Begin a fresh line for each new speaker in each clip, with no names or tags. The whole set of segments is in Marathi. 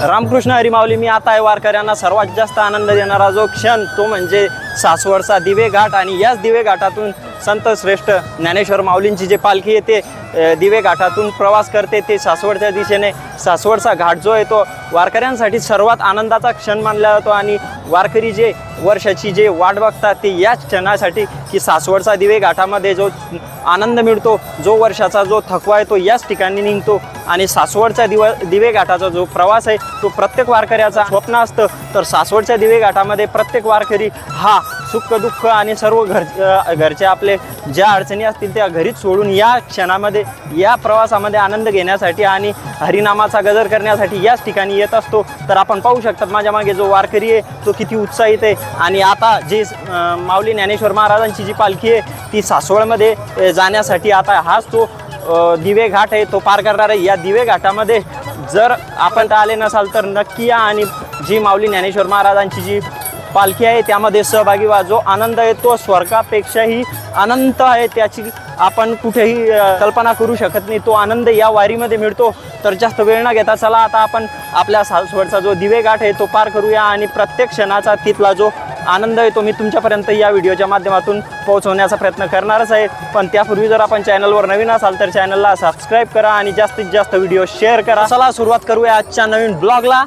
रामकृष्ण हरिमावली मी आता आहे वारकऱ्यांना सर्वात जास्त आनंद देणारा जो क्षण तो म्हणजे सासवडचा दिवे घाट. आणि याच दिवे घाटातून संत श्रेष्ठ ज्ञानेश्वर माऊलींची जे पालखी येते दिवे घाटातून प्रवास करते. ते सासवडच्या दिशेने सासवडचा घाट जो आहे तो वारकऱ्यांसाठी सर्वात आनंदाचा क्षण मानला जातो आणि वारकरी जे वर्षाची जे वाट बघतात ते याच क्षणासाठी की सासवडचा दिवे घाटामध्ये जो आनंद मिळतो जो वर्षाचा जो थकवा आहे तो याच ठिकाणी निघतो आणि सासवडचा दिव दिवे घाटाचा जो प्रवास आहे तो प्रत्येक वारकऱ्याचा स्वप्न असतं. तर सासवडच्या दिवे घाटामध्ये प्रत्येक वारकरी हा सुख दुःख आणि सर्व घर घरचे आपले ज्या अडचणी असतील त्या घरीच सोडून या क्षणामध्ये म्हणजे या प्रवासामध्ये आनंद घेण्यासाठी आणि हरिनामाचा गजर करण्यासाठी याच ठिकाणी येत असतो. तर आपण पाहू शकतात माझ्या मागे जो वारकरी आहे तो किती उत्साहित आहे. आणि आता जे माऊली ज्ञानेश्वर महाराजांची जी पालखी आहे ती सासवडमध्ये जाण्यासाठी आता हाच तो दिवे घाट आहे तो पार करणार आहे. या दिवे घाटामध्ये जर आपण तर आले नसाल तर नक्की या आणि जी माऊली ज्ञानेश्वर महाराजांची जी पालखी आहे. त्यामध्ये सहभागी व्हा. जो आनंद आहे तो स्वर्गापेक्षाही अनंत आहे. त्याची आपण कुठेही कल्पना करू शकत नाही. तो आनंद या वारीमध्ये मिळतो. तर जास्त वेळ न घेता चला आता आपण आपल्या सासवडचा जो दिवेगाठ आहे तो पार करूया आणि प्रत्येक क्षणाचा तिथला जो आनंद आहे तो मी तुमच्यापर्यंत या व्हिडिओच्या माध्यमातून पोहोचवण्याचा प्रयत्न करणारच आहे. पण त्यापूर्वी जर आपण चॅनलवर नवीन असाल तर चॅनलला सबस्क्राईब करा आणि जास्तीत जास्त व्हिडिओ शेअर करा. चला सुरुवात करूया आजच्या नवीन ब्लॉगला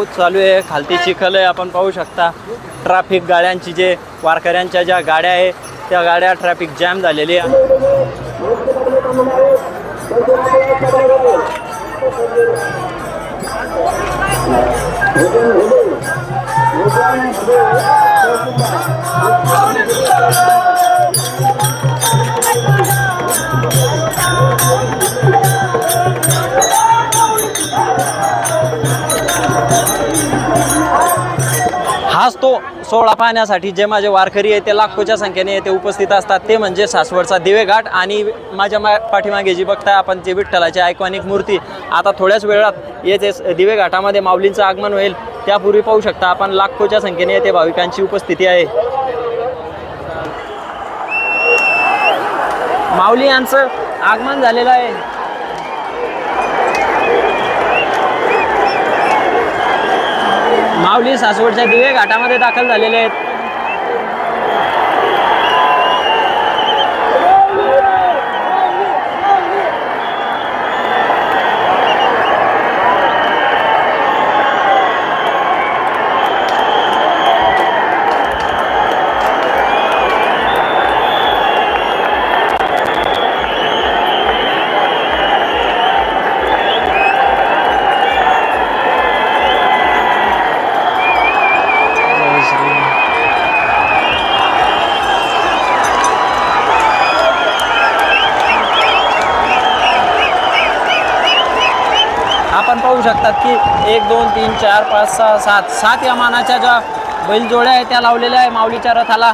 पाऊस चालू आहे खालती चिखल आहे आपण पाहू शकता. ट्रॅफिक गाड्यांची जे वारकऱ्यांच्या ज्या गाड्या आहे त्या गाड्या ट्रॅफिक जॅम झालेली आहे. सोहळा पाहण्यासाठी जे माझे वारकरी आहे ते लाखोच्या संख्येने येथे उपस्थित असतात. ते म्हणजे सासवडचा दिवेघाट आणि माझ्या मा पाठीमागे जी बघताय आपण जे विठ्ठलाची आयकॉनिक मूर्ती. आता थोड्याच वेळात येथे दिवेघाटामध्ये माऊलींचं आगमन होईल. त्यापूर्वी पाहू शकता आपण लाखोच्या संख्येने येथे भाविकांची उपस्थिती आहे. माऊली यांचं आगमन झालेलं आहे. माऊली सासवडच्या दिवे घाटामध्ये दाखल झालेले आहेत. आपण पाहू शकतात की एक दोन तीन चार पाच सहा सात. सात या मानाच्या ज्या बैलजोड्या आहेत त्या लावलेल्या आहे माऊलीच्या रथाला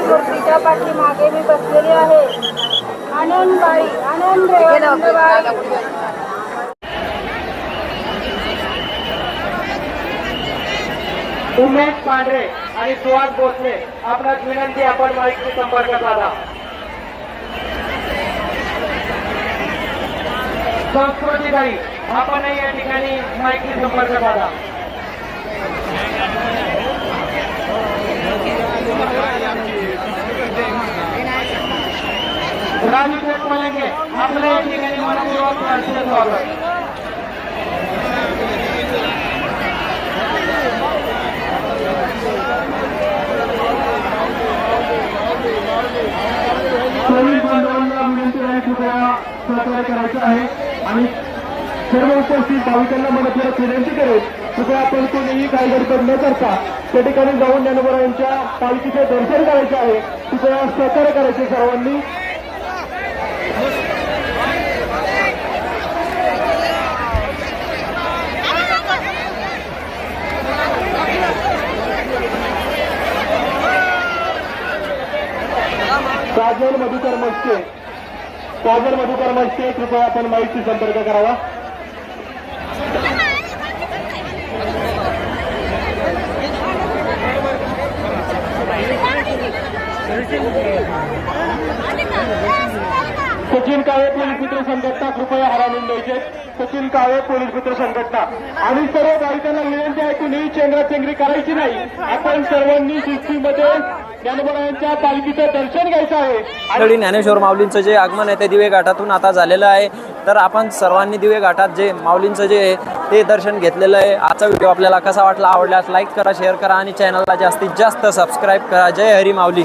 मूर्तीच्या पाठीमागे मी बसलेली आहे आनंदबाई आनंद आनंदबाई
उमेश पांढरे आणि सुहास भोसले आपणास विनंती आपण माहिती संपर्क साधा. संस्कृतीताई आपणही या ठिकाणी माहिती संपर्क साधा. राजू मलंगे आपल्या या ठिकाणी मनपूर्वक स्वागत पोलीस बांधवांना विनंती आहे कृपया सहकार्य करायचं आहे. आणि सर्व उपस्थित भाविकांना मनपूर्वक विनंती करेल कृपया आपण कोणीही काही गडबड न करता त्या ठिकाणी जाऊन ज्ञानोबरायांच्या पालखीचे दर्शन करायचे आहे. कृपया सहकार्य करायचे सर्वांनी. काजल मधुकर मस्के काजल मधुकर मस्के कृपया आपण माहिती संपर्क करावा. सचिन काळे पोलीस मित्र संघटना कृपया हरावून द्यायचे. सचिन काळे पोलीस मित्र संघटना. आणि सर्व बालिकांना विनंती आहे कुणीही चेंगराचेंगरी करायची नाही. आपण सर्वांनी शिस्तीमध्ये ज्ञानोबरायांच्या पालखीचं दर्शन घ्यायचं आहे.
ज्ञानेश्वर माऊलींचं जे आगमन आहे ते दिवे घाटातून आता झालेलं आहे. तर आपण सर्वांनी दिवे घाटात जे माऊलींचं जे आहे ते दर्शन घेतलेलं आहे. आजचा व्हिडिओ आपल्याला कसा वाटला आवडल्यास लाईक करा शेअर करा आणि चॅनलला जास्तीत जास्त सबस्क्राईब करा. जय हरी माऊली.